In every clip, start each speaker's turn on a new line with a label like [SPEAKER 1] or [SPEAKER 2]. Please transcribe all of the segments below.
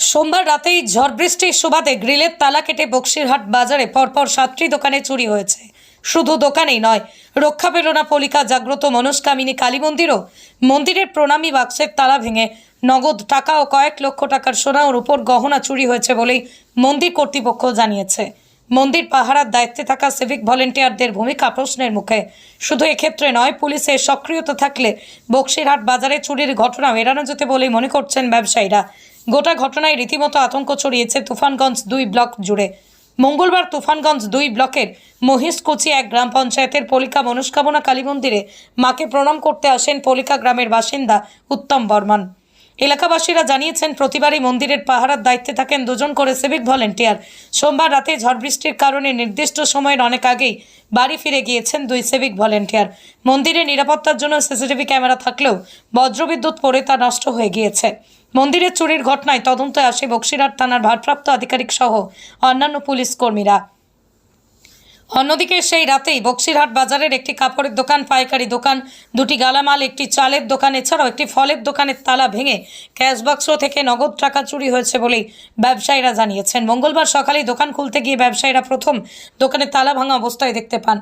[SPEAKER 1] সোমবার রাতেই ঝড় বৃষ্টির সুবাদে গ্রিলের তালা কেটে বক্সিরহাট বাজারে পরপর সাতটি দোকানে চুরি হয়েছে। শুধু দোকানেই নয়, রক্ষা না পলিকা জাগ্রত মনস্কামিনী কালী মন্দিরও মন্দিরের প্রণামী বাক্সের তালা ভেঙে নগদ টাকা ও কয়েক লক্ষ টাকার সোনা ওর উপর গহনা চুরি হয়েছে বলেই মন্দির কর্তৃপক্ষ জানিয়েছে। মন্দির পাহারার দায়িত্বে থাকা সিভিক ভলেন্টিয়ারদের ভূমিকা প্রশ্নের মুখে। শুধু এক্ষেত্রে নয় পুলিশের সক্রিয়তা থাকলে বক্সিরহাট বাজারে চুরির ঘটনা এড়ানো যেতে বলেই মনে করছেন ব্যবসায়ীরা। গোটা ঘটনায় রীতিমতো আতঙ্ক ছড়িয়েছে তুফানগঞ্জ দুই ব্লক জুড়ে। মঙ্গলবার তুফানগঞ্জ দুই ব্লকের মহিষকুচি এক গ্রাম পঞ্চায়েতের পলিকা মনস্কামনা কালী মন্দিরে মাকে প্রণাম করতে আসেন পলিকা গ্রামের বাসিন্দা উত্তম বর্মন। এলাকাবাসীরা জানিয়েছেন, প্রতিবারই মন্দিরের পাহারার দায়িত্বে থাকেন দুজন করে সিভিক ভলেন্টিয়ার সোমবার রাতে ঝড় বৃষ্টির কারণে নির্দিষ্ট সময়ের অনেক আগেই বাড়ি ফিরে গিয়েছেন দুই সিভিক ভলেন্টিয়ার মন্দিরে নিরাপত্তার জন্য সিসিটিভি ক্যামেরা থাকলেও বজ্রবিদ্যুৎ পড়ে তা নষ্ট হয়ে গিয়েছে। মন্দিরের চুরির ঘটনায় তদন্তে আসে বক্সিরহাট থানার ভারপ্রাপ্ত আধিকারিক সহ অন্যান্য পুলিশ কর্মীরা। অন্যদিকে সেই রাতেই বক্সিরহাট বাজারের একটি কাপড়ের দোকান, পাইকারি দোকান, দুটি গালামাল, একটি চালের দোকান, এছাড়াও একটি ফলের দোকানের তালা ভেঙে ক্যাশবক্স থেকে নগদ টাকা চুরি হয়েছে বলেই ব্যবসায়ীরা জানিয়েছেন। মঙ্গলবার সকালেই দোকান খুলতে গিয়ে ব্যবসায়ীরা প্রথম দোকানের তালা ভাঙা অবস্থায় দেখতে পান।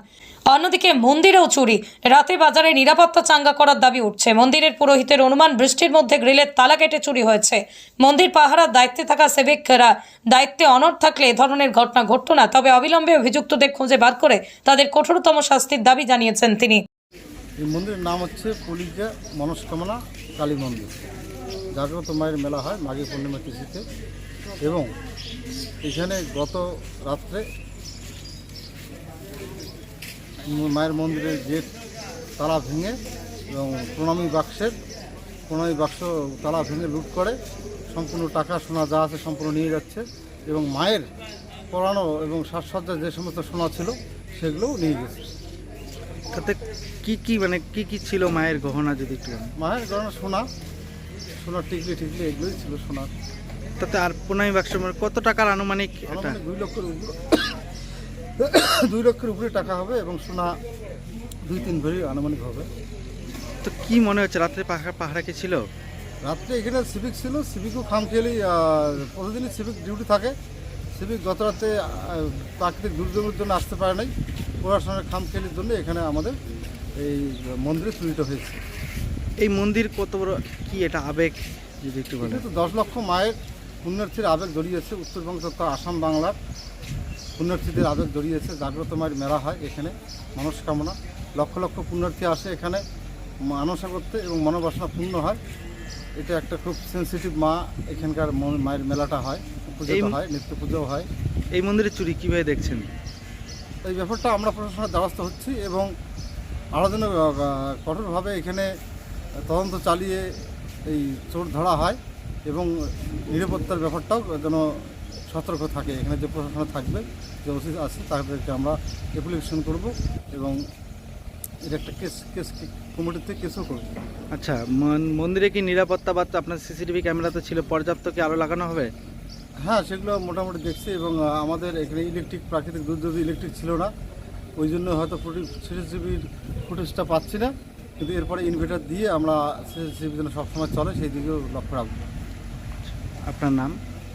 [SPEAKER 1] অন্যদিকে মন্দিরেও চুরি। রাতে বাজারে নিরাপত্তা চাঙ্গা করার দাবি উঠছে। মন্দিরের পুরোহিতের অনুমান, বৃষ্টির মধ্যে গ্রিলের তালা কেটে চুরি হয়েছে। মন্দির পাহারার দায়িত্বে থাকা সেবিকরা, দায়িত্বে অনড় থাকলে এ ধরনের ঘটনা ঘটত না। তবে অবিলম্বে অভিযুক্তদের খুঁজে বার করে তাদের কঠোরতম শাস্তির দাবি জানিয়েছেন তিনি।
[SPEAKER 2] এই মন্দিরের নাম হচ্ছে পলিকা মনস্কামনা কালী মন্দির। জাগ্রত মায়ের মেলা হয় মাঘী পূর্ণিমা তিথিতে। এবং এখানে গত রাত্রে মায়ের মন্দিরের গেট তালা ভেঙে এবং প্রণামী বাক্সের প্রণামী বাক্স তালা ভেঙে লুট করে সম্পূর্ণ টাকা সোনা যা আছে সম্পূর্ণ নিয়ে যাচ্ছে এবং মায়ের পড়ানো এবং সাজসজ্জা যে সমস্ত সোনা ছিল সেগুলোও নিয়ে গেছে।
[SPEAKER 3] তাতে কি কি মানে কি কি ছিল মায়ের গহনা যদি একটু
[SPEAKER 2] মায়ের গহনা সোনা সোনার টিকলি টিকলি এগুলোই ছিল সোনার।
[SPEAKER 3] তাতে আর প্রণামী বাক্স মানে কত টাকার আনুমানিক এটা?
[SPEAKER 2] দুই লক্ষের উপরে দুই লক্ষের উপরে টাকা হবে এবং সোনা দুই তিন ভরি আনুমানিক হবে।
[SPEAKER 3] তো কি মনে হচ্ছে রাত্রে পাহাড় পাহাড়ে কি ছিল?
[SPEAKER 2] রাত্রে এখানে সিভিক ছিল সিভিকও খাম খেয়েলি প্রতিদিনই সিভিক ডিউটি থাকে। সিভিক গত রাতে প্রাকৃতিক দুর্যোগের জন্য আসতে পারে নাই। প্রশাসনের খাম খেলির জন্য এখানে আমাদের এই মন্দিরে চুরিটা হয়েছে।
[SPEAKER 3] এই মন্দির কত বড় কি এটা আবেগ? যদি একটু বলেন।
[SPEAKER 2] দশ লক্ষ মায়ের পুণ্যার্থীর আবেগ জড়িয়েছে উত্তরবঙ্গ তথা আসাম বাংলার। পুণ্যার্থীদের আবেগ জড়িয়েছে। জাগ্রত মায়ের মেলা হয় এখানে। মনস্কামনা। লক্ষ লক্ষ পুণ্যার্থী আসে এখানে। মানসা করতে এবং মনোবাসনা পূর্ণ হয়। এটা একটা খুব সেন্সিটিভ মা এখানকার মায়ের মেলাটা হয়। পুজো হয় নিত্য পুজো হয়।
[SPEAKER 3] এই মন্দিরের চুরি কীভাবে দেখছেন?
[SPEAKER 2] এই ব্যাপারটা আমরা প্রশাসনের দ্বারস্থ হচ্ছি এবং আরও যেন কঠোরভাবে এখানে তদন্ত চালিয়ে এই চোর ধরা হয় এবং নিরাপত্তার ব্যাপারটাও যেন সতর্ক থাকে এখানে যে প্রশাসন থাকবে যে ওসি আছে তাদেরকে আমরা অ্যাপ্লিকেশন করব এবং এটা একটা কেস কেস কমিটিতে কেসও করব।
[SPEAKER 3] আচ্ছা মন- মন্দিরে কি নিরাপত্তা বা আপনার সিসিটিভি ক্যামেরা তো ছিল পর্যাপ্ত কি আরও লাগানো হবে?
[SPEAKER 2] হ্যাঁ সেগুলো মোটামুটি দেখছি এবং আমাদের এখানে ইলেকট্রিক প্রাকৃতিক দুর্যোগ ইলেকট্রিক ছিল না। ওই জন্য হয়তো সিসিটিভির ফুটেজটা পাচ্ছি না। কিন্তু এরপরে ইনভার্টার দিয়ে আমরা সিসিটিভি যেন সবসময় চলে সেই দিকেও লক্ষ্য রাখব।
[SPEAKER 3] আপনার নাম?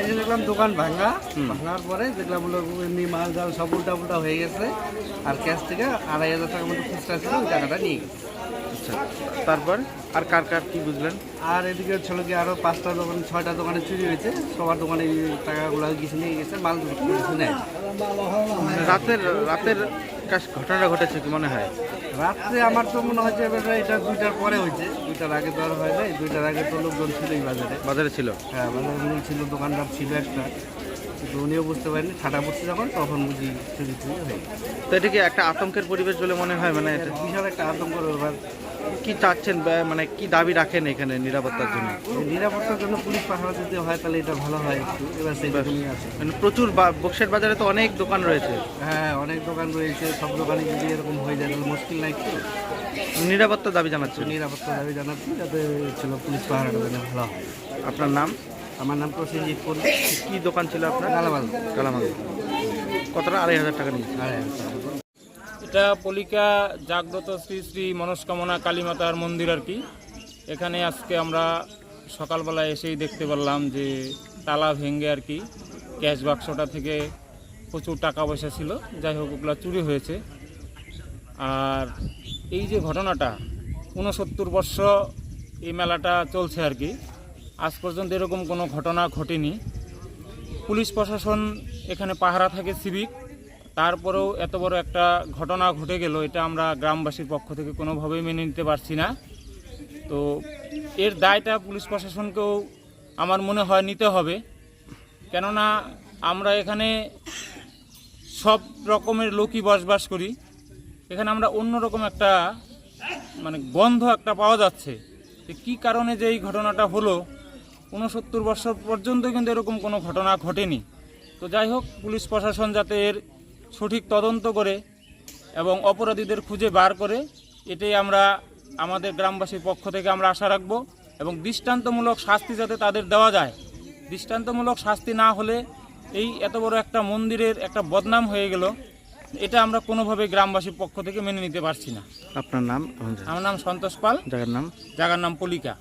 [SPEAKER 4] এসে দেখলাম দোকান ভাঙা ভাঙার পরে দেখলাম হলো এমনি মাল জাল সব উল্টা উল্টা হয়ে গেছে। আর ক্যাশ থেকে আড়াই হাজার টাকার মতো খুচরা ছিল ওই টাকাটা নিয়ে গেছে।
[SPEAKER 3] আচ্ছা তারপর? আর কার কার কি বুঝলেন?
[SPEAKER 4] আর এদিকে ছিল কি আরও পাঁচটা দোকান ছয়টা দোকানে চুরি হয়েছে সবার দোকানে টাকাগুলো কিছু নিয়ে গেছে মাল কিছু নেয়
[SPEAKER 3] রাতের রাতের কাজ ঘটনাটা ঘটেছে কি মনে হয়?
[SPEAKER 4] রাত্রে আমার তো মনে হয় যে এটা দুইটার পরে হয়েছে। দুইটার আগে তো আর হয় নাই দুইটার আগে তো লোকজন ছিল এই বাজারে।
[SPEAKER 3] বাজারে ছিল?
[SPEAKER 4] হ্যাঁ বাজারে ছিল দোকানদার ছিল একটা। উনিও বুঝতে পারেনি ঠাটা পড়ছে যখন তখন বুঝি চুরি চুরি হয়ে
[SPEAKER 3] তো এটা কি একটা আতঙ্কের পরিবেশ বলে মনে হয়? মানে এটা
[SPEAKER 4] বিশাল একটা আতঙ্ক ব্যাপার।
[SPEAKER 3] কি চাচ্ছেন বা- মানে কি দাবি রাখেন এখানে নিরাপত্তার জন্য?
[SPEAKER 4] নিরাপত্তার জন্য পুলিশ পাহারা যদি হয় তাহলে এটা ভালো হয় একটু। এবার সেই আছে
[SPEAKER 3] মানে প্রচুর বক্সের বাজারে তো অনেক দোকান রয়েছে।
[SPEAKER 4] হ্যাঁ অনেক দোকান রয়েছে সব দোকানে যদি এরকম হয়ে যায় তাহলে মুশকিল নাই একটু
[SPEAKER 3] নিরাপত্তার দাবি
[SPEAKER 4] তো
[SPEAKER 3] জানাচ্ছেন।
[SPEAKER 4] নিরাপত্তা দাবি জানাচ্ছি যাতে ছিল পুলিশ পাহারাটা যেন ভালো হয়।
[SPEAKER 3] আপনার নাম?
[SPEAKER 4] আমার নাম প্রসেনজিৎ পল্লী
[SPEAKER 3] কি দোকান ছিল আপনার?
[SPEAKER 4] গালামাল
[SPEAKER 3] কালামাল। কতটা আড়াই হাজার টাকা নিয়েছে?
[SPEAKER 5] এটা পলিকা জাগ্রত শ্রী শ্রী মনস্কামনা কালীমাতার মন্দির আর কি। এখানে আজকে আমরা সকালবেলা এসেই দেখতে পারলাম যে তালা ভেঙে আর কি ক্যাশ বাক্সটা থেকে প্রচুর টাকা পয়সা ছিল। যাই হোক ওগুলো চুরি হয়েছে। আর এই যে ঘটনাটা ঊনসত্তর বর্ষ এই মেলাটা চলছে আর কি। আজ পর্যন্ত এরকম কোনো ঘটনা ঘটেনি। পুলিশ প্রশাসন এখানে পাহারা থাকে সিভিক। তারপরেও এত বড় একটা ঘটনা ঘটে গেল, এটা আমরা গ্রামবাসীর পক্ষ থেকে কোনোভাবেই মেনে নিতে পারছি না। তো এর দায়টা পুলিশ প্রশাসনকেও আমার মনে হয় নিতে হবে। কেননা আমরা এখানে সব রকমের লোকই বসবাস করি। এখানে আমরা অন্যরকম একটা মানে গন্ধ একটা পাওয়া যাচ্ছে যে কী কারণে যে এই ঘটনাটা হলো। ঊনসত্তর বছর পর্যন্ত কিন্তু এরকম কোনো ঘটনা ঘটেনি। তো যাই হোক পুলিশ প্রশাসন যাতে এর সঠিক তদন্ত করে এবং অপরাধীদের খুঁজে বার করে এটাই আমরা আমাদের গ্রামবাসীর পক্ষ থেকে আমরা আশা রাখব এবং দৃষ্টান্তমূলক শাস্তি যাতে তাদের দেওয়া যায়। দৃষ্টান্তমূলক শাস্তি না হলে এই এত বড় একটা মন্দিরের একটা বদনাম হয়ে গেল এটা আমরা কোনোভাবে গ্রামবাসীর পক্ষ থেকে মেনে নিতে পারছি না।
[SPEAKER 3] আপনার নাম
[SPEAKER 5] আমার নাম সন্তোষ পাল।
[SPEAKER 3] জায়গার নাম?
[SPEAKER 5] জায়গার নাম পলিকা।